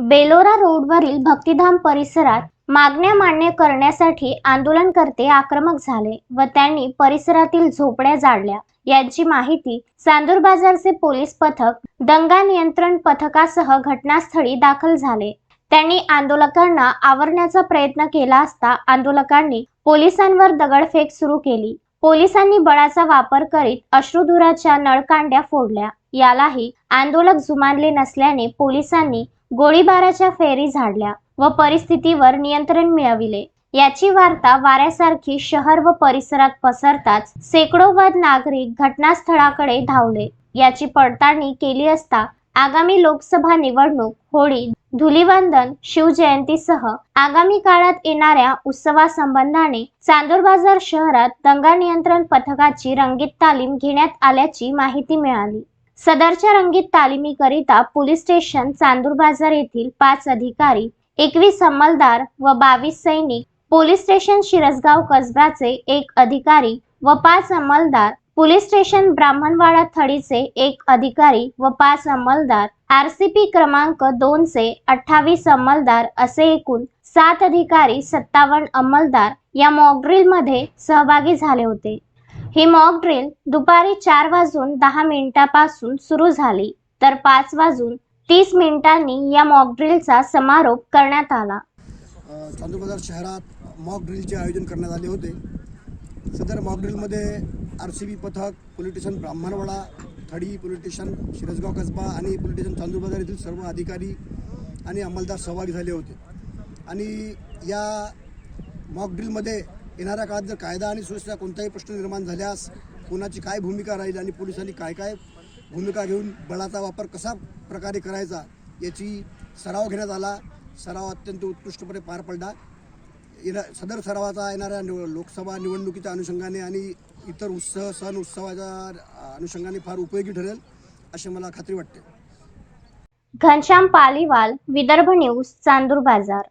बेलोरा रोडवरील भक्तिधाम परिसरात मागण्या मान्य करण्यासाठी आंदोलनकर्ते आक्रमक झाले व त्यांनी परिसरातील झोपड्या जाळल्या. यांची माहिती चांदूर बाजारचे पोलीस पथक दंगा नियंत्रण पथकासह घटनास्थळी दाखल झाले. त्यांनी आंदोलकांना आवरण्याचा प्रयत्न केला असता आंदोलकांनी पोलिसांवर दगडफेक सुरू केली. पोलिसांनी बळाचा वापर करीत अश्रुधुराच्या नळकांड्या फोडल्या. यालाही आंदोलक जुमानले नसल्याने पोलिसांनी गोळीबाराच्या फेरी झाडल्या व परिस्थितीवर नियंत्रण मिळविले. याची वार्ता वाऱ्यासारखी शहर व परिसरात पसरताच शेकडो वाद नागरिक घटनास्थळाकडे धावले. याची पडताळणी केली असता आगामी लोकसभा निवडणूक होळी धुलिवंदन शिवजयंतीसह आगामी काळात येणाऱ्या उत्सवासंबंधाने चांदूर बाजार शहरात दंगा नियंत्रण पथकाची रंगीत तालीम घेण्यात आल्याची माहिती मिळाली. सदरच्या रंगीत तालिमीकरिता पोलीस स्टेशन चांदूर बाजार येथील पाच अधिकारी एकवीस अंमलदार व बावीस सैनिक पोलीस स्टेशन शिरसगाव कसब्याचे एक अधिकारी व पाच अंमलदार पोलीस स्टेशन ब्राह्मणवाडा थडीचे एक अधिकारी व पाच अंमलदार आरसीपी क्रमांक दोनचे अठ्ठावीस अंमलदार असे एकूण सात अधिकारी सत्तावन्न अंमलदार या मॉकड्रिलमध्ये सहभागी झाले होते. ही मॉक ड्रिल दुपारी चार वाजून दहा मिनिटापासून सुरू झाली तर पाच वाजून तीस मिनिटांनी या मॉक ड्रिलचा समारोप करण्यात आला. अ, बाजार शहरात मॉक ड्रिलचे आयोजन करण्यात आले होते. सदर मॉक ड्रिलमध्ये आर सी बी पथक police station Brahmanwada Thadi police station Shirasgaon Kasba आणि पोलीस स्टेशन चांदूर बाजार येथील सर्व अधिकारी आणि अंमलदार सहभागी झाले होते. आणि या मॉक ड्रिलमध्ये येणाऱ्या काळात जर कायदा आणि सुरक्षेचा कोणताही प्रश्न निर्माण झाल्यास कोणाची काय भूमिका राहील आणि पोलिसांनी काय काय भूमिका घेऊन बळाचा वापर कसा प्रकारे करायचा याची सराव घेण्यात आला. सराव अत्यंत उत्कृष्टपणे पार पडला. येणा सदर सरावाचा येणाऱ्या निव लोकसभा निवडणुकीच्या अनुषंगाने आणि इतर उत्सव सण उत्सवाच्या अनुषंगाने फार उपयोगी ठरेल अशी मला खात्री वाटते. घनश्याम पालीवाल विदर्भ न्यूज चांदूर बाजार.